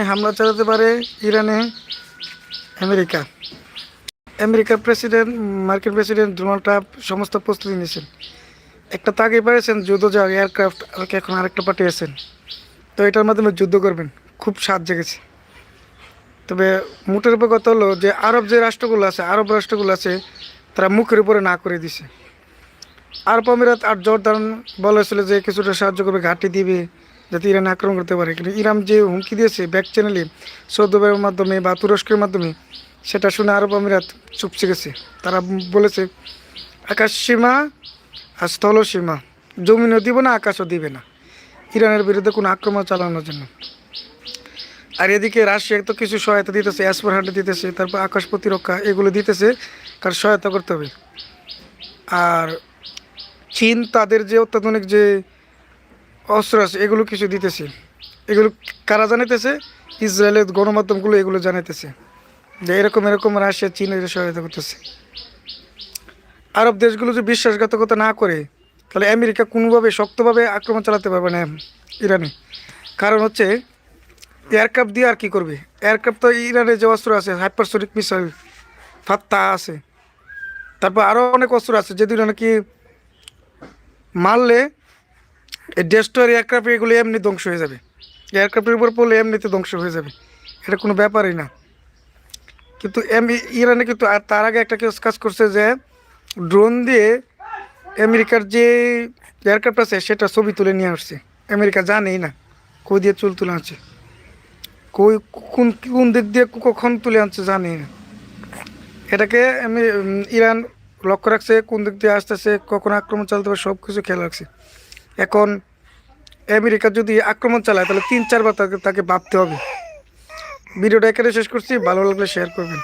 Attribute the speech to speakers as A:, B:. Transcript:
A: সময় হামলা চালাতে পারে ইরানে। আমেরিকা। আমেরিকার প্রেসিডেন্ট, মার্কিন প্রেসিডেন্ট ডোনাল্ড ট্রাম্প সমস্ত প্রস্তুতি নিয়েছেন। একটা তাকে পেরেছেন যুদ্ধ যা এয়ারক্রাফট আর এখন আরেকটা পাঠিয়েছেন। তো এটার মাধ্যমে যুদ্ধ করবেন। খুব স্বাদ জেগেছে। তবে মুটের উপর কথা হলো যে, আরব যে রাষ্ট্রগুলো আছে, আরব রাষ্ট্রগুলো আছে, তারা মুখের উপরে না করে দিছে আরব আমিরাত আর জর্দান বলা হয়েছিল যে, কিছুটা সাহায্য করবে, ঘাঁটি দিবে। যাতে ইরান আক্রমণ করতে পারে। কিন্তু ইরান যে হুমকি দিয়েছে ব্যাক চ্যানেলে, সৌদি আরবের মাধ্যমে বা তুরস্কের মাধ্যমে, সেটা শুনে আরব আমিরাত চুপসে গেছে। তারা বলেছে, আকাশ সীমা আর স্থল সীমা, জমিনও দিব না, আকাশও দিবে না। ইরানের বিরুদ্ধে কোনো আক্রমণ চালানোর জন্য। আর এদিকে রাশিয়া তো কিছু সহায়তা দিতেছে অ্যাসপার হান্ডে দিতেছে, তারপর আকাশ প্রতিরক্ষা এগুলো দিতেছে কার সহায়তা করতে হবে। আর চীন তাদের যে অত্যাধুনিক যে অস্ত্র আছে এগুলো কিছু দিতেছে। এগুলো কারা জানাইতেছে? ইসরায়েলের গণমাধ্যমগুলো এগুলো জানাইতেছে। যে এরকম এরকম রাশিয়া চীনের সহায়তা করতেছে। আরব দেশগুলো যদি বিশ্বাসঘাতকতা না করে, তাহলে আমেরিকা কোনোভাবে শক্তভাবে আক্রমণ চালাতে পারবে না ইরানে। কারণ হচ্ছে, এয়ারক্রাফট দিয়ে আর কি করবে? এয়ারক্রাফট তো ইরানের যে অস্ত্র আছে, হাইপারসোনিক মিসাইল, ফাত্তা আছে। তারপর আরও অনেক অস্ত্র আছে, যেগুলো নাকি মারলে এই ডেস্ট্রয়ার এয়ারক্রাফট এগুলো এমনি ধ্বংস হয়ে যাবে। এয়ারক্রাফটের উপর পড়লে এমনিতে ধ্বংস হয়ে যাবে। এটা কোনো ব্যাপারই না। কিন্তু এম ইরানে কিন্তু আর তার আগে একটা কেস কাজ করছে যে ড্রোন দিয়ে আমেরিকার যে এয়ারক্রাফট আছে, সেটা ছবি তুলে নিয়ে আসছে। আমেরিকা জানেই না কই দিয়ে চুল তুলে আনছে। কই, কোন কোন দিক দিয়ে কখন তুলে আনছে জানেই না। এটাকে আমি ইরান লক্ষ্য রাখছে, কোন দিক দিয়ে আসতেছে, কখন আক্রমণ চালাতে পারে সব কিছু খেয়াল রাখছে। এখন আমেরিকা যদি আক্রমণ চালায়, তাহলে তিন, চারবার তাকে তাকে ভাবতে হবে। ভিডিওটা এখানে শেষ করছি, ভালো লাগলে শেয়ার করবেন।